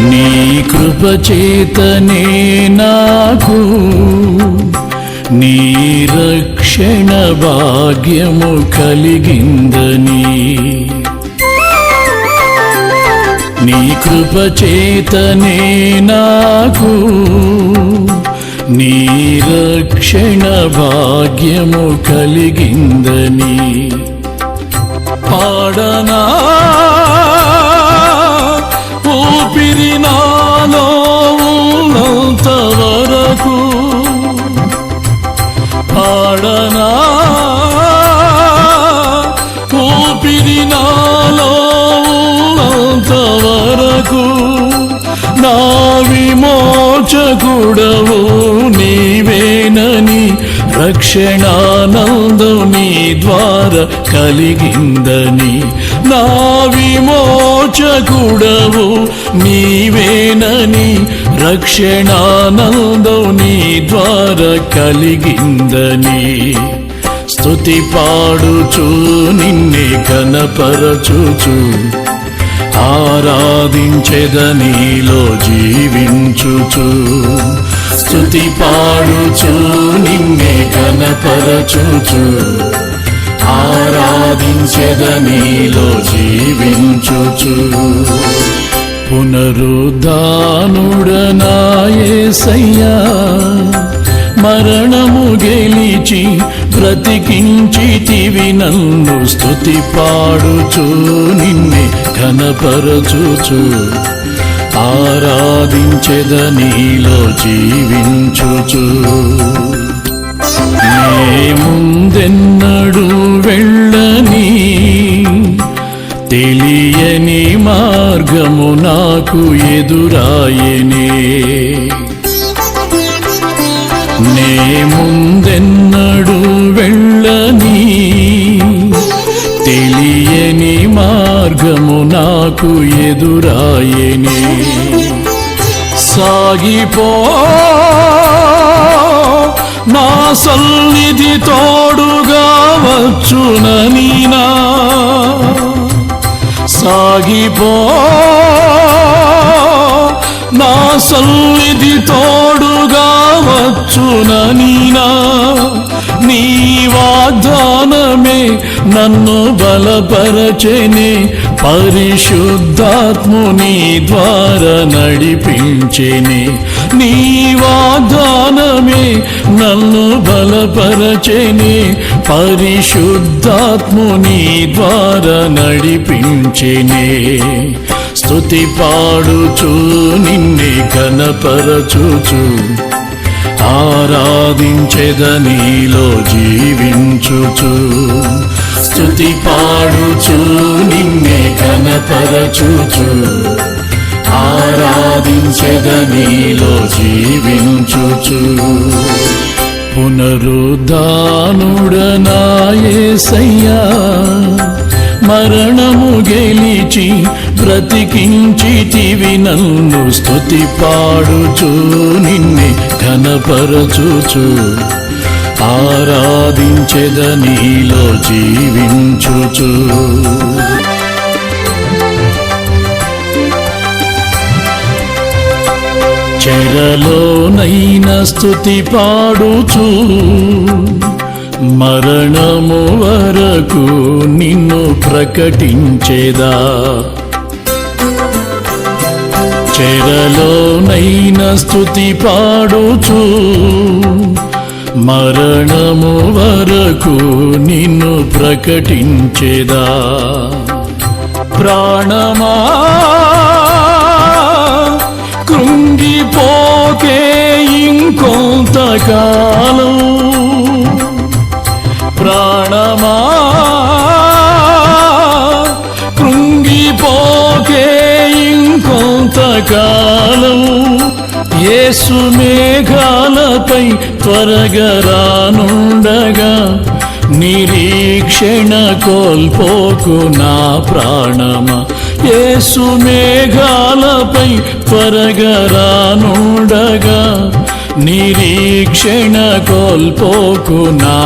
నీ కృపచేతనే నాకు నీ రక్షణ భాగ్యము కలిగిందని. నీ కృపచేతనే నాకు నీ రక్షణ భాగ్యము కలిగిందని. పాడనా విమోచకుడవు నీవేనని రక్షణానందం నీ ద్వార కలిగిందని. నా విమోచకుడవు నీవేనని రక్షణానందం నీ ద్వార కలిగిందని. స్తుతి పాడుచు నిన్నే కనపరచుచు ఆరాధించెదనీలో జీవించుచు. స్థుతి పాడుచు నిన్నే కనపరచుచు ఆరాధించెదనీలో జీవించుచు. పునరుద్ధానుడనాయసయ్యా. మరణము గెలిచి బ్రతికించితివి నన్ను స్థుతి పాడుచు నిన్నే కనపరచుచు ఆరాధించెదనీలో జీవించుచు. నే ముందెన్నడు వెళ్ళని తెలియని మార్గము నాకు ఎదురాయనే. నే ముందెన్న మార్గము నాకు ఎదురాయని. సాగిపో నా సన్నిధి తోడుగా వచ్చునని నా సాగిపో నా సన్నిధి తోడుగా వచ్చుననీనా నీ వాగ్దానమే నన్ను బలపరచెని పరిశుద్ధాత్ముని ద్వారా నడిపించెని. నీ వాగ్దానమే నన్ను బలపరచెని పరిశుద్ధాత్ముని ద్వారా నడిపించెని. స్తుతి పాడుచు నిన్నే కనపరచుచు ఆరాధించెదనీలో జీవించుచు. స్థుతి పాడుచు నిన్నే కనపరచుచు ఆరాధించెదనీలో జీవించుచు. పునరుద్ధానుడనాయసయ్యా మరణము గెలిచి బ్రతికించితివి నన్ను స్తుతి పాడుచు నిన్నే కనపరచుచు నీలో జీవించుచు. చెరలోనైన స్థుతి పాడుచు. మరణము వరకు నిన్ను ప్రకటించేదా. చెరలోనైన స్థుతి పాడుచు. మరణము వరకు నిన్ను ప్రకటించేదా? ప్రాణమా మేఘాలపై త్వరగా రానుండగా నిరీక్షణ కోల్పోకు నా ప్రాణమా. యేసు మేఘాలపై త్వరగా రానుండగా నిరీక్షణ కోల్పోకు నా